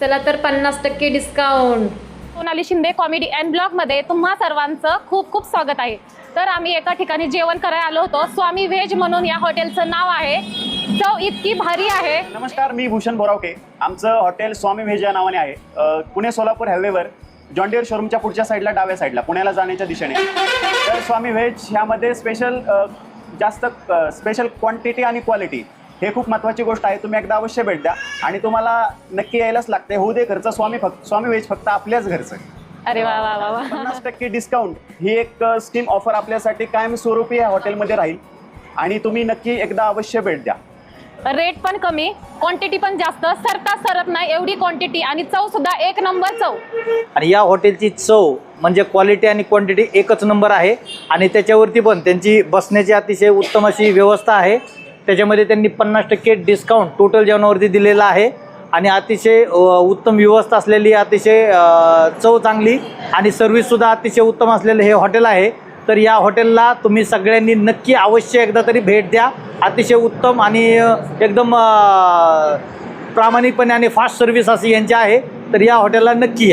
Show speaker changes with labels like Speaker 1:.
Speaker 1: चला तर पन्नास टक्के discount
Speaker 2: Sonali Shinde comedy and ब्लॉगमध्ये तुम्हा सर्वांचं खूप खूप स्वागत आहे. तर आम्ही एका ठिकाणी जेवण करायला आलो होतो. स्वामी व्हेज म्हणून या हॉटेलचं नाव आहे. चव इतकी भारी आहे.
Speaker 3: नमस्कार मी भूषण बोरावके. आमचं हॉटेल स्वामी व्हेज या नावाने आहे. अ, पुणे सोलापूर हायवेवर जॉन्डियर शोरूमच्या पुढच्या साईडला डाव्या साईडला पुण्याला जाण्याच्या दिशेने. तर स्वामी व्हेज ह्यामध्ये स्पेशल जास्त स्पेशल क्वांटिटी आणि क्वालिटी हे खूप महत्त्वाची गोष्ट आहे. तुम्ही एकदा अवश्य भेट द्या. आणि तुम्हाला नक्की यायलाच लागते होऊ दे घरचं स्वामी फक्त स्वामी व्हेज फक्त आपल्याच घरचं
Speaker 2: अरे वा वा वा वा.
Speaker 3: पन्नास टक्के डिस्काउंट ही एक स्कीम ऑफर आपल्यासाठी कायमस्वरूपी या हॉटेलमध्ये राहील. आणि तुम्ही नक्की एकदा अवश्य भेट द्या.
Speaker 2: रेट पण कमी क्वांटिटी पण जास्त. सरता सरत नाही एवढी क्वांटिटी आणि चव सुद्धा एक नंबर चव.
Speaker 4: आणि या हॉटेलची चव म्हणजे क्वालिटी आणि क्वांटिटी एकच नंबर आहे. आणि त्याच्यावरती पण त्यांची बसण्याची अतिशय उत्तम अशी व्यवस्था आहे. त्याच्यामध्ये त्यांनी पन्नास टक्के डिस्काउंट टोटल जेवणावरती दिलेला आहे. आणि अतिशय उत्तम व्यवस्था असलेली अतिशय चव चांगली आणि सर्व्हिससुद्धा अतिशय उत्तम असलेलं हे हॉटेल आहे. तर या हॉटेलला तुम्ही सगळ्यांनी नक्की अवश्य एकदा तरी भेट द्या. अतिशय उत्तम आणि एकदम प्रामाणिकपणे आणि फास्ट सर्व्हिस अशी यांची आहे. तर या हॉटेलला नक्की या.